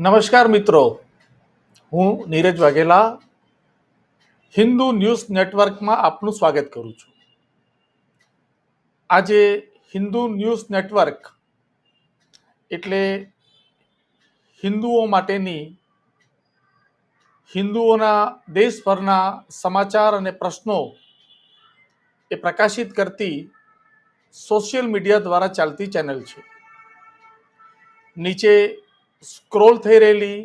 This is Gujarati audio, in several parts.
નમસ્કાર મિત્રો. હું નીરજ વાઘેલા હિન્દુ ન્યૂઝ નેટવર્કમાં આપનું સ્વાગત કરું છું. આજે હિન્દુ ન્યૂઝ નેટવર્ક એટલે હિન્દુઓ માટેની હિન્દુઓના દેશભરના સમાચાર અને પ્રશ્નો એ પ્રકાશિત કરતી સોશિયલ મીડિયા દ્વારા ચાલતી ચેનલ છે. નીચે સ્ક્રોલ થઈ રહેલી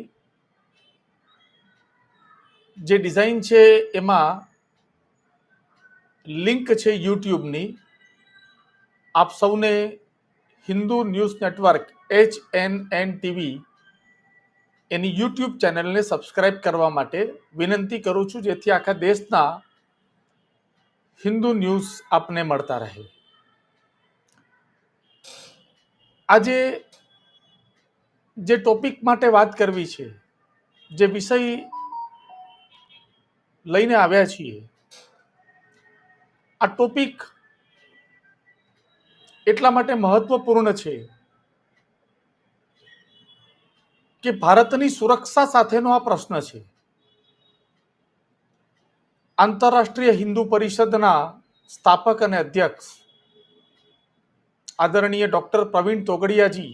જે ડિઝાઇન છે એમાં લિંક છે યુટ્યુબની. આપ સૌને Hindu news network H N N TV એની યુટ્યુબ ચેનલને સબસ્ક્રાઇબ કરવા માટે વિનંતી કરું છું, જેથી આખા દેશના હિન્દુ ન્યૂઝ આપને મળતા રહે. આજે જે ટોપિક માટે વાત કરવી છે, જે વિષય લઈને આવ્યા છીએ, આ ટોપિક એટલા માટે મહત્વપૂર્ણ છે કે ભારતની સુરક્ષા સાથેનો આ પ્રશ્ન છે. આંતરરાષ્ટ્રીય હિન્દુ પરિષદના સ્થાપક અને અધ્યક્ષ આદરણીય ડોક્ટર પ્રવીણ તોગડિયાજી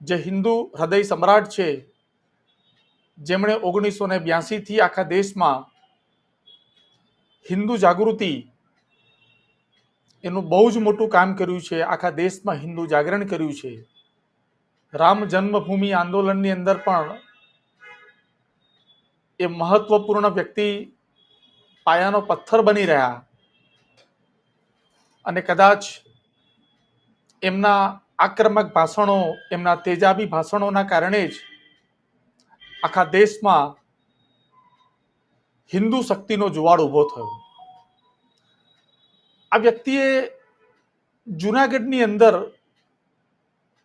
જે હિન્દુ હૃદય સમ્રાટ છે, જેમણે ઓગણીસો ને બ્યાસીથી આખા દેશમાં હિન્દુ જાગૃતિ એનું બહુ જ મોટું કામ કર્યું છે, આખા દેશમાં હિન્દુ જાગરણ કર્યું છે. રામ જન્મભૂમિ આંદોલનની અંદર પણ એ મહત્વપૂર્ણ વ્યક્તિ પાયાનો પથ્થર બની રહ્યા. અને કદાચ એમના આક્રમક ભાષણો એમના તેજાબી ભાષણોના કારણે જ આખા દેશમાં હિન્દુ શક્તિનો જુવાળ ઊભો થયો. આ વ્યક્તિએ જુનાગઢની અંદર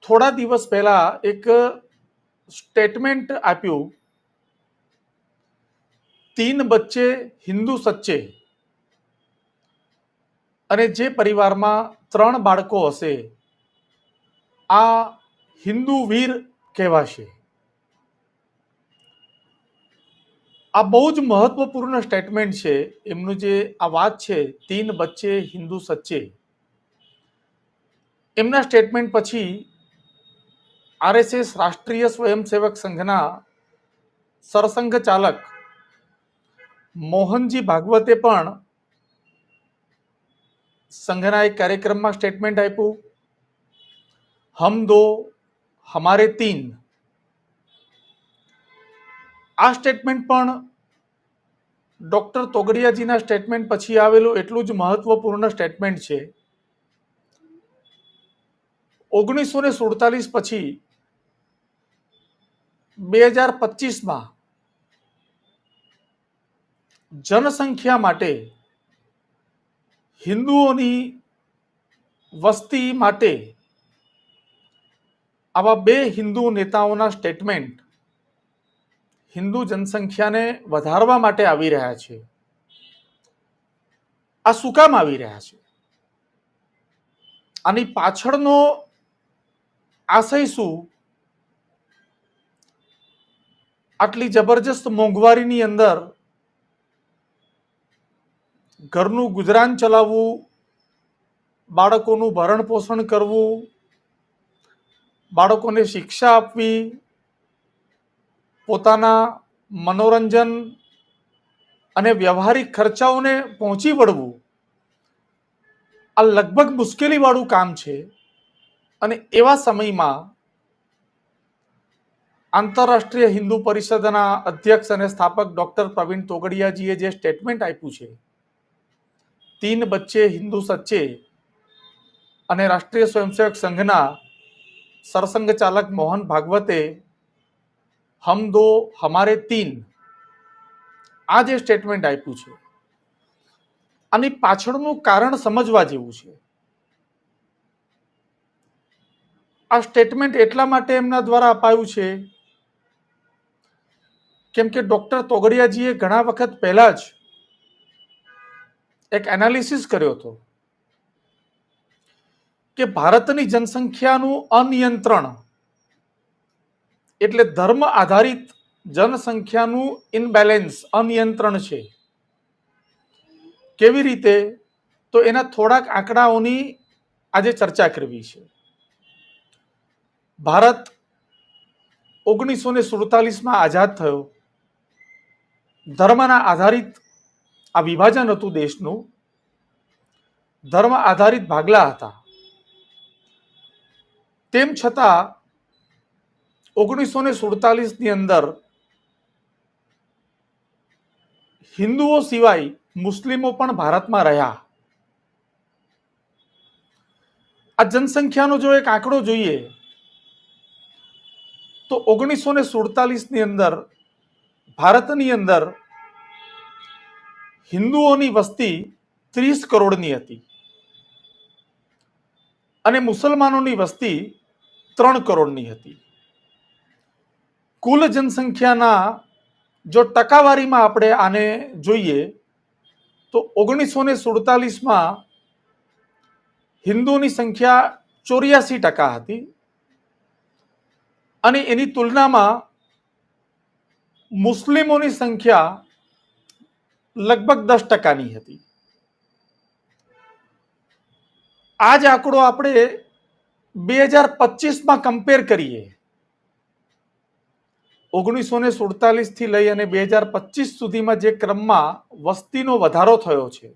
થોડા દિવસ પહેલા એક સ્ટેટમેન્ટ આપ્યું, તીન બચ્ચે હિન્દુ સચ્ચે. અને જે પરિવારમાં ત્રણ બાળકો હશે આ હિન્દુ વીર કહેવાશે. આ બહુ જ મહત્વપૂર્ણ સ્ટેટમેન્ટ છે. એમનું જે આ વાત છે, તીન બચ્ચે હિન્દુ સચ્ચે. એમના સ્ટેટમેન્ટ પછી આરએસએસ રાષ્ટ્રીય સ્વયંસેવક સંઘના સરસંઘ ચાલક મોહનજી ભાગવતે પણ સંઘના એક કાર્યક્રમમાં સ્ટેટમેન્ટ આપ્યું. હમ દો હમારે તીન આ સ્ટેટમેન્ટ પણ ડોક્ટર તોગડિયાજીના સ્ટેટમેન્ટ પછી આવેલું એટલું જ મહત્વપૂર્ણ સ્ટેટમેન્ટ છે. ઓગણીસો ને સુડતાલીસ પછી બે હજાર પચીસમાં જનસંખ્યા માટે હિન્દુઓની વસ્તી માટે આવા બે હિન્દુ નેતાઓના સ્ટેટમેન્ટ હિન્દુ જનસંખ્યાને વધારવા માટે આવી રહ્યા છે. આ શું કામ આવી રહ્યા છે? આની પાછળનો આશય શું? આટલી જબરજસ્ત મોંઘવારીની અંદર ઘરનું ગુજરાન ચલાવવું, બાળકોનું ભરણ પોષણ કરવું બાળકોને શિક્ષા આપવી, પોતાના મનોરંજન અને વ્યવહારિક ખર્ચાઓને પહોંચી વળવું, આ લગભગ મુશ્કેલીવાળું કામ છે. અને એવા સમયમાં આંતરરાષ્ટ્રીય હિન્દુ પરિષદના અધ્યક્ષ અને સ્થાપક ડોક્ટર પ્રવીણ તોગડિયાજીએ જે સ્ટેટમેન્ટ આપ્યું છે, તીન બચ્ચે હિન્દુ સચ્ચે અને રાષ્ટ્રીય સ્વયંસેવક સંઘના સરસંઘ ચાલક મોહન ભાગવતે હમ દો હમારે તીન આ જે સ્ટેટમેન્ટ આપ્યું છે, આની પાછળનું કારણ સમજવા જેવું છે. આ સ્ટેટમેન્ટ એટલા માટે એમના દ્વારા અપાયું છે કેમ કે ડોક્ટર તોગડિયાજીએ ઘણા વખત પહેલા જ એક એનાલિસિસ કર્યો હતો. કે ભારતની જનસંખ્યાનું અનિયંત્રણ એટલે ધર્મ આધારિત જનસંખ્યાનું ઇનબેલેન્સ, અનિયંત્રણ છે. કેવી રીતે? તો એના થોડાક આંકડાઓની આજે ચર્ચા કરવી છે. ભારત ઓગણીસો ને સુડતાલીસમાં આઝાદ થયો. ધર્મના આધારિત આ વિભાજન હતું દેશનું. ધર્મ આધારિત ભાગલા હતા. તેમ છતાં ઓગણીસો ને સુડતાલીસની અંદર હિન્દુઓ સિવાય મુસ્લિમો પણ ભારતમાં રહ્યા. આ જનસંખ્યાનો જો એક આંકડો જોઈએ, તો ઓગણીસો ને સુડતાલીસની અંદર ભારતની અંદર હિન્દુઓની વસ્તી ત્રીસ કરોડની હતી અને મુસલમાનોની વસ્તી ત્રણ કરોડની હતી. કુલ જનસંખ્યાના જો ટકાવારીમાં આપણે આને જોઈએ, તો ઓગણીસો ને સુડતાલીસમાં હિન્દુઓની સંખ્યા ચોર્યાસી ટકા હતી અને એની તુલનામાં મુસ્લિમોની સંખ્યા લગભગ દસ ટકાની હતી. આ જ આંકડો આપણે બે હજાર પચીસમાં કમ્પેર કરીએ. ઓગણીસો ને સુડતાલીસથી લઈ અને બે હજાર પચીસ સુધીમાં જે ક્રમમાં વસ્તીનો વધારો થયો છે.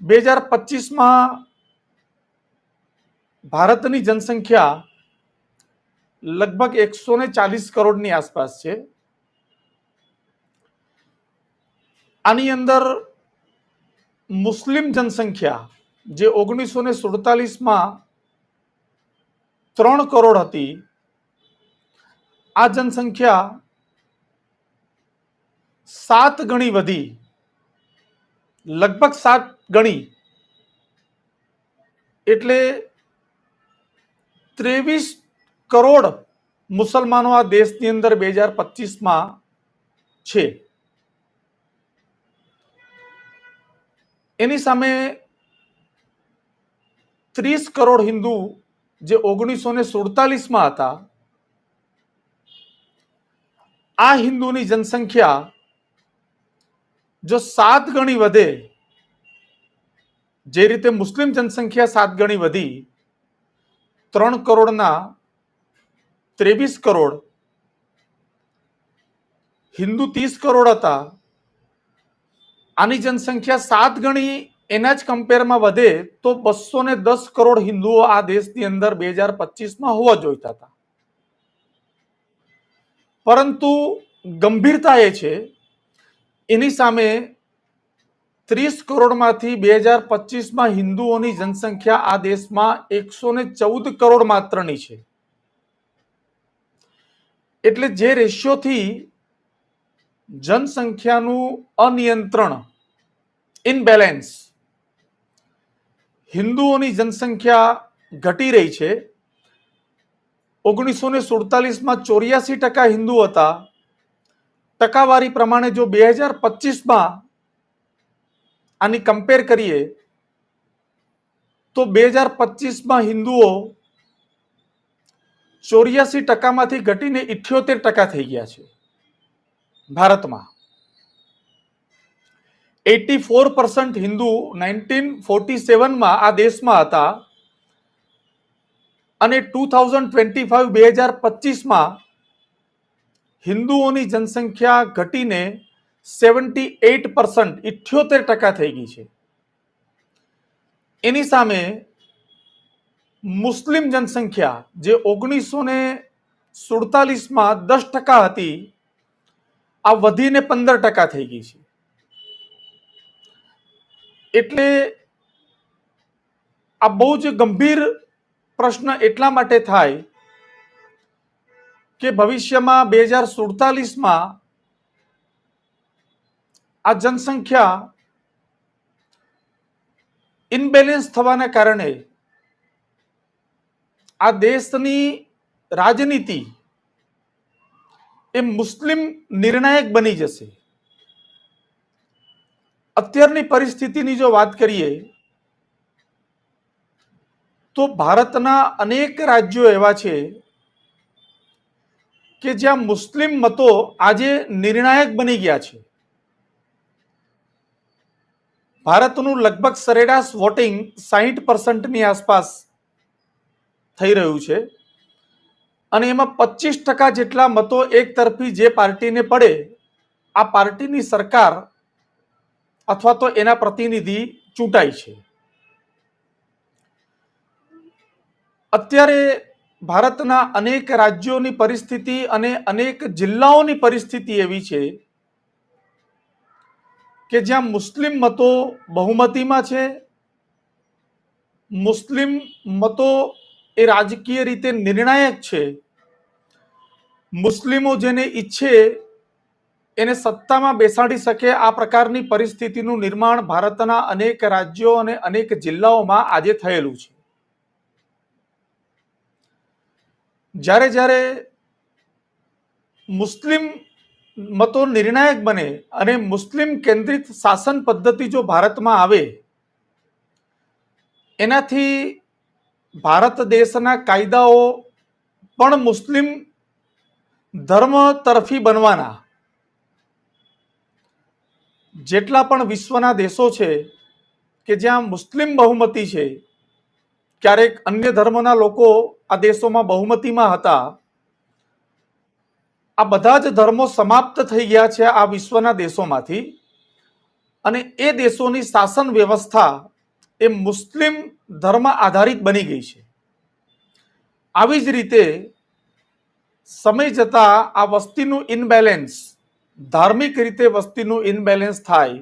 બે હજાર પચીસમાં ભારતની જનસંખ્યા લગભગ એકસો ને ચાલીસ કરોડની આસપાસ છે. આની અંદર મુસ્લિમ જનસંખ્યા જે ઓગણીસો ને સુડતાલીસમાં ત્રણ કરોડ હતી, આ જનસંખ્યા સાત ગણી વધી, લગભગ સાત ગણી. એટલે ત્રેવીસ કરોડ મુસલમાનો આ દેશની અંદર બે હજાર પચીસમાં છે. એની સામે ત્રીસ કરોડ હિન્દુ જે ઓગણીસો ને સુડતાલીસમાં હતા, આ હિન્દુની જનસંખ્યા જો સાત ગણી વધે, જે રીતે મુસ્લિમ જનસંખ્યા સાત ગણી વધી, ત્રણ કરોડના ત્રેવીસ કરોડ, હિન્દુ ત્રીસ કરોડ હતા, આની જનસંખ્યા સાત ગણી એના જ કમ્પેરમાં વધે તો બસો ને દસ કરોડ હિન્દુઓ આ દેશની અંદર બે હજાર પચીસમાં હોવા જોઈતા હતા. પરંતુ ગંભીરતા એ છે, એની સામે ત્રીસ કરોડમાંથી બે હજાર પચીસમાં હિન્દુઓની જનસંખ્યા આ દેશમાં એકસો ને ચૌદ કરોડ માત્રની છે. એટલે જે રેશિયોથી જનસંખ્યાનું અનિયંત્રણ ઇનબેલેન્સ હિન્દુઓની જનસંખ્યા ઘટી રહી છે. ઓગણીસો ને સુડતાલીસમાં ચોર્યાસી ટકા હિન્દુ હતા. ટકાવારી પ્રમાણે જો બે હજાર પચીસમાં આની કમ્પેર કરીએ, તો બે હજાર પચીસમાં હિન્દુઓ ચોર્યાસી ટકામાંથી ઘટીને ઇઠ્યોતેર ટકા થઈ ગયા છે ભારતમાં. Eighty four percent Hindu nineteen forty સેવનમાં આ દેશમાં હતા. અને ટુ થાઉઝન્ડ ટ્વેન્ટી ફાઈવ બે હજાર પચીસમાં હિન્દુઓની જનસંખ્યા ઘટીને સેવન્ટી એટ પર્સન્ટ, ઇઠ્યોતેર ટકા થઈ ગઈ છે. એની સામે મુસ્લિમ જનસંખ્યા જે ઓગણીસો ને સુડતાલીસમાં દસ ટકા હતી, આ વધીને પંદર ટકા થઈ ગઈ છે. એટલે આ બહુ જ ગંભીર પ્રશ્ન એટલા માટે થાય કે ભવિષ્યમાં બે હજાર સુડતાલીસમાં આ જનસંખ્યા ઇનબેલેન્સ થવાના કારણે આ દેશની રાજનીતિ એ મુસ્લિમ નિર્ણાયક બની જશે. અત્યારની પરિસ્થિતિની જો વાત કરીએ, તો ભારતના અનેક રાજ્યો એવા છે કે જ્યાં મુસ્લિમ મતો આજે નિર્ણાયક બની ગયા છે. ભારતનું લગભગ સરેરાશ વોટિંગ સાહીઠ પર્સન્ટની આસપાસ થઈ રહ્યું છે અને એમાં પચીસ ટકા જેટલા મતો એક તરફી જે પાર્ટીને પડે, આ પાર્ટીની સરકાર અથવા તો એના પ્રતિનિધિ ચૂંટાય છે. અત્યારે ભારતના અનેક રાજ્યોની પરિસ્થિતિ અને અનેક જિલ્લાઓની પરિસ્થિતિ એવી છે કે જ્યાં મુસ્લિમ મતો બહુમતીમાં છે. મુસ્લિમ મતો એ રાજકીય રીતે નિર્ણાયક છે. મુસ્લિમો જેને ઈચ્છે એને સત્તામાં બેસાડી શકે આ પ્રકારની પરિસ્થિતિનું નિર્માણ ભારતના અનેક રાજ્યો અને અનેક જિલ્લાઓમાં આજે થયેલું છે. જ્યારે જ્યારે મુસ્લિમ મતો નિર્ણાયક બને અને મુસ્લિમ કેન્દ્રિત શાસન પદ્ધતિ જો ભારતમાં આવે, એનાથી ભારત દેશના કાયદાઓ પણ મુસ્લિમ ધર્મ તરફી બનવાના જેટલા પણ વિશ્વના દેશો છે કે જ્યાં મુસ્લિમ બહુમતી છે, ક્યારેક અન્ય ધર્મના લોકો આ દેશોમાં બહુમતીમાં હતા, આ બધા જ ધર્મો સમાપ્ત થઈ ગયા છે આ વિશ્વના દેશોમાંથી. અને એ દેશોની શાસન વ્યવસ્થા એ મુસ્લિમ ધર્મ આધારિત બની ગઈ છે. આવી જ રીતે સમય જતાં આ વસ્તીનું ઇનબેલેન્સ ધાર્મિક રીતે વસ્તીનું ઇનબેલેન્સ થાય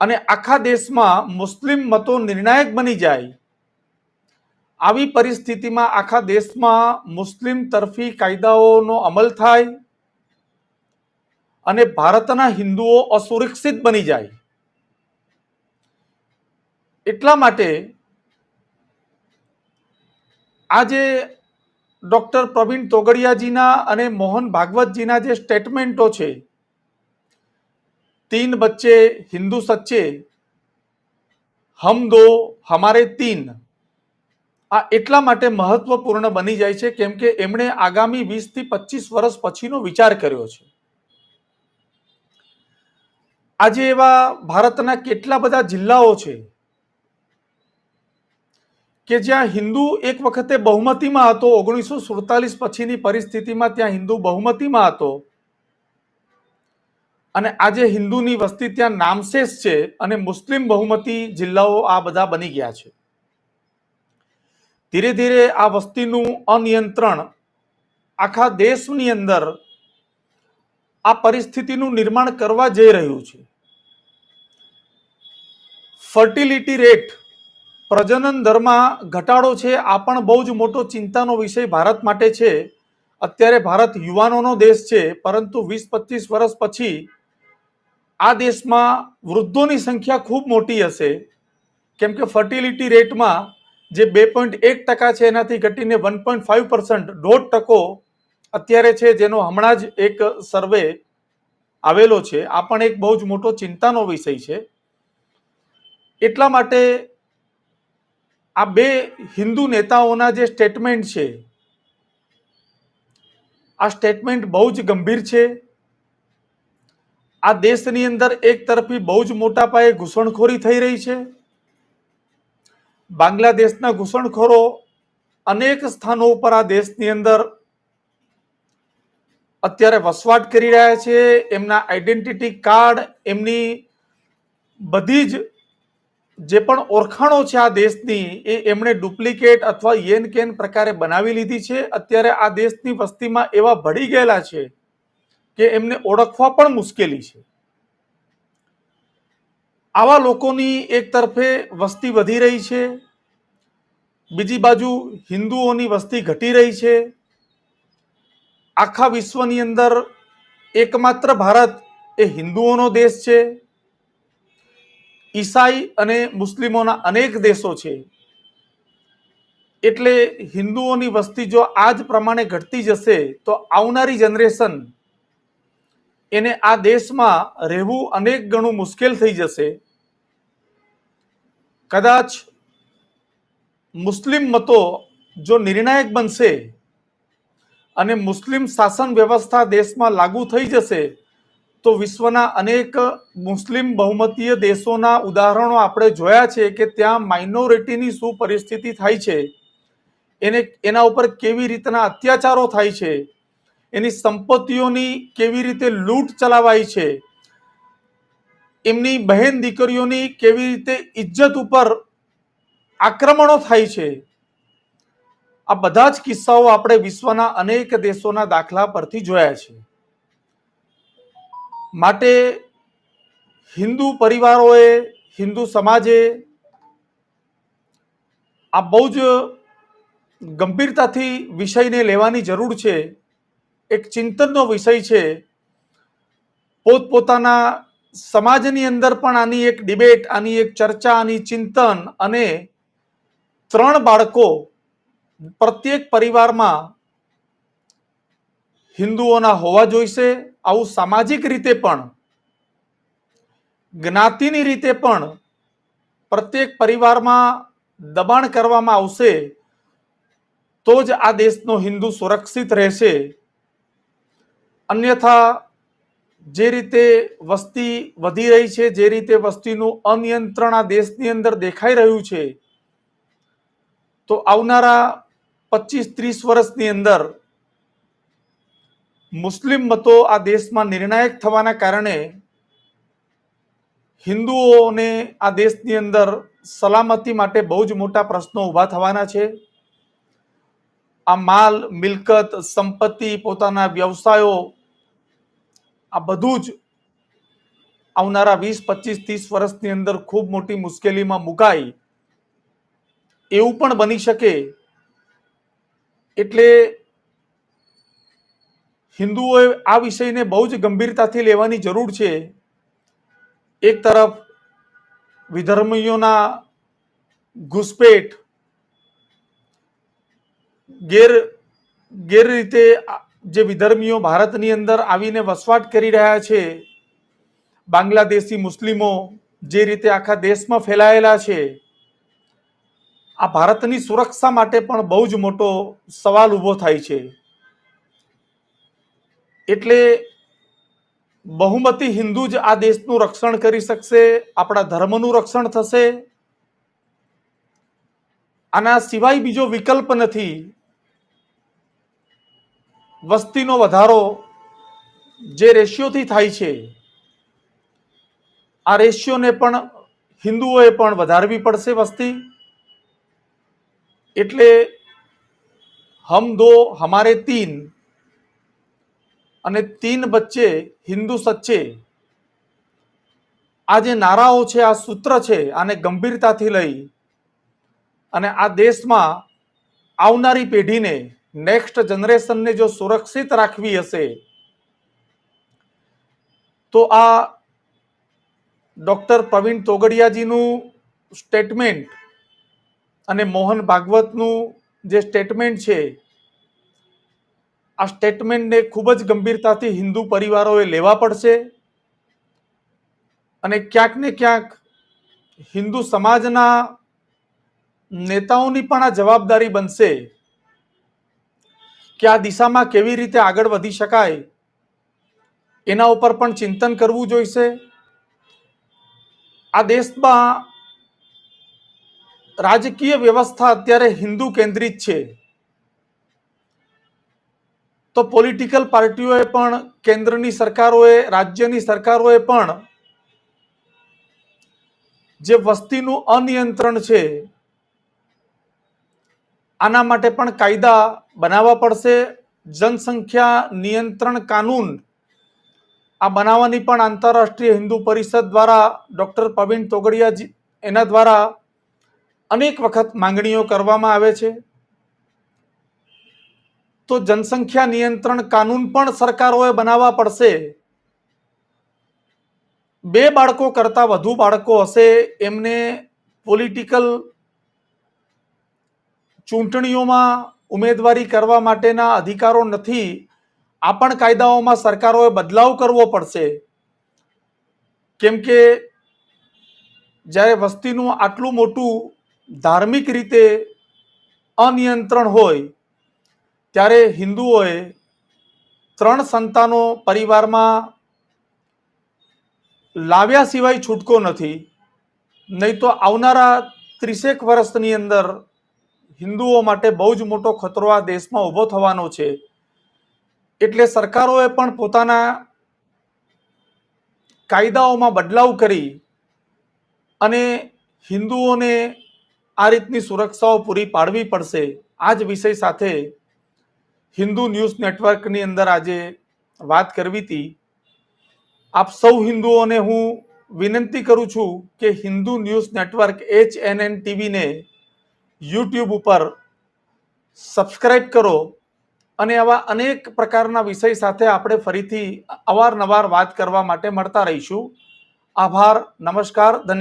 અને આખા દેશમાં મુસ્લિમ મતો નિર્ણાયક બની જાય, આવી પરિસ્થિતિમાં આખા દેશમાં મુસ્લિમ તરફી કાયદાઓનો અમલ થાય અને ભારતના હિન્દુઓ અસુરક્ષિત બની જાય. એટલા માટે આજે ડોક્ટર પ્રવીણ તોગડિયાજીના અને મોહન ભાગવતજીના જે સ્ટેટમેન્ટો છે, તીન બચ્ચે હિન્દુ સચ્ચે, હમ દો હમારે તીન, આ એટલા માટે મહત્વપૂર્ણ બની જાય છે કેમ કે એમણે આગામી વીસથી પચીસ વર્ષ પછીનો વિચાર કર્યો છે. આજે એવા ભારતના કેટલા બધા જિલ્લાઓ છે કે જ્યાં હિન્દુ એક વખતે બહુમતીમાં હતો, ઓગણીસો સુડતાલીસ પછીની પરિસ્થિતિમાં ત્યાં હિન્દુ બહુમતીમાં હતો. અને આજે હિન્દુની વસ્તી ત્યાં નામશેષ છે અને મુસ્લિમ બહુમતી જિલ્લાઓ આ બધા બની ગયા છે. ધીરે ધીરે આ વસ્તીનું અનિયંત્રણ આખા દેશની અંદર આ પરિસ્થિતિનું નિર્માણ કરવા જઈ રહ્યું છે. ફર્ટિલિટી રેટ પ્રજનન દરમાં ઘટાડો છે, આ પણ બહુ જ મોટો ચિંતાનો વિષય ભારત માટે છે. અત્યારે ભારત યુવાનોનો દેશ છે, પરંતુ વીસ પચીસ વર્ષ પછી આ દેશમાં વૃદ્ધોની સંખ્યા ખૂબ મોટી હશે. કેમ કે ફર્ટિલિટી રેટમાં જે બે પોઈન્ટ એક ટકા છે, એનાથી ઘટીને વન પોઈન્ટ ફાઈવ પર્સન્ટ દોઢ ટકો અત્યારે છે, જેનો હમણાં જ એક સર્વે આવેલો છે. આ પણ એક બહુ જ મોટો ચિંતાનો વિષય છે. એટલા માટે આ બે હિન્દુ નેતાઓના જે સ્ટેટમેન્ટ છે, આ સ્ટેટમેન્ટ બહુ જ ગંભીર છે. આ દેશની અંદર એક તરફી બહુ જ મોટા પાયે ઘૂસણખોરી થઈ રહી છે. બાંગ્લાદેશના ઘૂસણખોરો અનેક સ્થાનો ઉપર આ દેશની અંદર અત્યારે વસવાટ કરી રહ્યા છે. એમના આઈડેન્ટિટી કાર્ડ એમની બધી જ જે પણ ઓળખાણો છે આ દેશની, એ એમણે ડુપ્લિકેટ અથવા યેન કેન પ્રકારે બનાવી લીધી છે. અત્યારે આ દેશની વસ્તીમાં એવા ભળી ગયેલા છે કે એમને ઓળખવા પણ મુશ્કેલી છે. આવા લોકોની એક તરફે વસ્તી વધી રહી છે. બીજી બાજુ હિન્દુઓની વસ્તી ઘટી રહી છે. આખા વિશ્વની અંદર એકમાત્ર ભારત એ હિન્દુઓનો દેશ છે. ઈસાઈ અને મુસ્લિમોના અનેક દેશો છે. એટલે હિન્દુઓની વસ્તી જો આ જ પ્રમાણે ઘટતી જશે, તો આવનારી જનરેશન એને આ દેશમાં રહેવું અનેક ગણું મુશ્કેલ થઈ જશે. કદાચ મુસ્લિમ મતો જો નિર્ણાયક બનશે અને મુસ્લિમ શાસન વ્યવસ્થા દેશમાં લાગુ થઈ જશે તો વિશ્વના અનેક મુસ્લિમ બહુમતીય દેશોના ઉદાહરણો આપણે જોયા છે કે ત્યાં માઇનોરિટીની શું પરિસ્થિતિ થાય છે, એને, એના ઉપર કેવી રીતના અત્યાચારો થાય છે, એની સંપત્તિઓની કેવી રીતે લૂંટ ચલાવાય છે, એમની બહેન દીકરીઓની કેવી રીતે ઇજ્જત ઉપર આક્રમણો થાય છે. આ બધા જ કિસ્સાઓ આપણે વિશ્વના અનેક દેશોના દાખલા પરથી જોયા છે. માટે હિન્દુ પરિવારોએ, હિન્દુ સમાજે આ બહુ જ ગંભીરતાથી વિષયને લેવાની જરૂર છે. એક ચિંતનનો વિષય છે. પોતપોતાના સમાજની અંદર પણ આની એક ડિબેટ, આની એક ચર્ચા, આની ચિંતન અને ત્રણ બાળકો પ્રત્યેક પરિવારમાં હિન્દુઓના હોવા જોઈશે, આવું સામાજિક રીતે પણ, જ્ઞાતિની રીતે પણ પ્રત્યેક પરિવારમાં દબાણ કરવામાં આવશે, તો જ આ દેશનો હિન્દુ સુરક્ષિત રહેશે. અન્યથા, જે રીતે વસ્તી વધી રહી છે, જે રીતે વસ્તીનું અનિયંત્રણ આ દેશની અંદર દેખાઈ રહ્યું છે, તો આવનારા પચીસ ત્રીસ વર્ષની અંદર મુસ્લિમ મતો આ દેશમાં નિર્ણાયક થવાના કારણે હિન્દુઓને આ દેશની અંદર સલામતી માટે બહુ જ મોટા પ્રશ્નો ઊભા થવાના છે. આ માલ, મિલકત, સંપત્તિ, પોતાના વ્યવસાયો, આ બધું જ આવનારા વીસ, પચીસ, ત્રીસ વર્ષની અંદર ખૂબ મોટી મુશ્કેલીમાં મુકાય એવું પણ બની શકે. એટલે હિન્દુઓએ આ વિષયને બહુ જ ગંભીરતાથી લેવાની જરૂર છે. એક તરફ વિધર્મીઓના ઘૂસપેટ ગેર ગેર રીતે જે વિધર્મીઓ ભારતની અંદર આવીને વસવાટ કરી રહ્યા છે, બાંગ્લાદેશી મુસ્લિમો જે રીતે આખા દેશમાં ફેલાયેલા છે, આ ભારતની સુરક્ષા માટે પણ બહુ જ મોટો સવાલ ઊભો થાય છે. એટલે બહુમતી હિન્દુ જ આ દેશનું રક્ષણ કરી શકશે, આપણા ધર્મનું રક્ષણ થશે. આના સિવાય બીજો વિકલ્પ નથી. વસ્તીનો વધારો જે રેશિયોથી થાય છે, આ રેશિયોને પણ હિન્દુઓએ પણ વધારવી પડશે વસ્તી. એટલે હમ દો હમારે તીન અને તીન બચ્ચે હિન્દુ સચ્ચે આ જે નારાઓ છે, આ સૂત્ર છે, આને ગંભીરતાથી લઈ અને આ દેશમાં આવનારી પેઢીને નેક્સ્ટ જનરેશનને જો સુરક્ષિત રાખવી હશે, તો આ ડૉક્ટર પ્રવીણ તોગડિયાજીનું સ્ટેટમેન્ટ અને મોહન ભાગવતનું જે સ્ટેટમેન્ટ છે આ સ્ટેટમેન્ટને ખૂબ જ ગંભીરતાથી હિન્દુ પરિવારોએ લેવા પડશે અને ક્યાંક ને ક્યાંક હિન્દુ સમાજના નેતાઓની પણ આ જવાબદારી બનશે કે આ દિશામાં કેવી રીતે આગળ વધી શકાય એના ઉપર પણ ચિંતન કરવું જોઈશે. આ દેશમાં રાજકીય વ્યવસ્થા અત્યારે હિન્દુ કેન્દ્રિત છે. તો પોલિટિકલ પાર્ટીઓએ પણ, કેન્દ્રની સરકારોએ, રાજ્યની સરકારોએ પણ જે વસ્તીનું અનિયંત્રણ છે, આના માટે પણ કાયદા બનાવવા પડશે. જનસંખ્યા નિયંત્રણ કાનૂન આ બનાવવાની પણ આંતરરાષ્ટ્રીય હિન્દુ પરિષદ દ્વારા ડૉક્ટર પ્રવીણ તોગડિયાજી એના દ્વારા અનેક વખત માંગણીઓ કરવામાં આવે છે. તો જનસંખ્યા નિયંત્રણ કાનૂન પણ સરકારોએ બનાવવા પડશે. બે બાળકો કરતા વધુ બાળકો હશે, એમને પોલિટિકલ ચૂંટણીઓમાં ઉમેદવારી કરવા માટેના અધિકારો નથી, આ પણ કાયદાઓમાં સરકારોએ બદલાવ કરવો પડશે. કેમ કે જ્યારે વસ્તીનું આટલું મોટું ધાર્મિક રીતે અનિયંત્રણ હોય ત્યારે હિન્દુઓએ ત્રણ સંતાનો પરિવારમાં લાવ્યા સિવાય છૂટકો નથી. નહીં તો આવનારા ત્રીસેક વર્ષની અંદર હિન્દુઓ માટે બહુ જ મોટો ખતરો આ દેશમાં ઊભો થવાનો છે. એટલે સરકારોએ પણ પોતાના કાયદાઓમાં બદલાવ કરી અને હિન્દુઓને આ રીતની સુરક્ષાઓ પૂરી પાડવી પડશે. આ જ વિષય સાથે હિન્દુ ન્યૂઝ નેટવર્કની અંદર આજે વાત કરવી હતી. આપ સૌ હિન્દુઓને હું વિનંતી કરું છું કે Hindu news network H N N ટીવીને YouTube ઉપર સબસ્ક્રાઈબ કરો અને આવા અનેક પ્રકારના વિષય સાથે આપણે ફરીથી અવારનવાર વાત કરવા માટે મળતા રહીશું. આભાર, નમસ્કાર, ધન્યવાદ.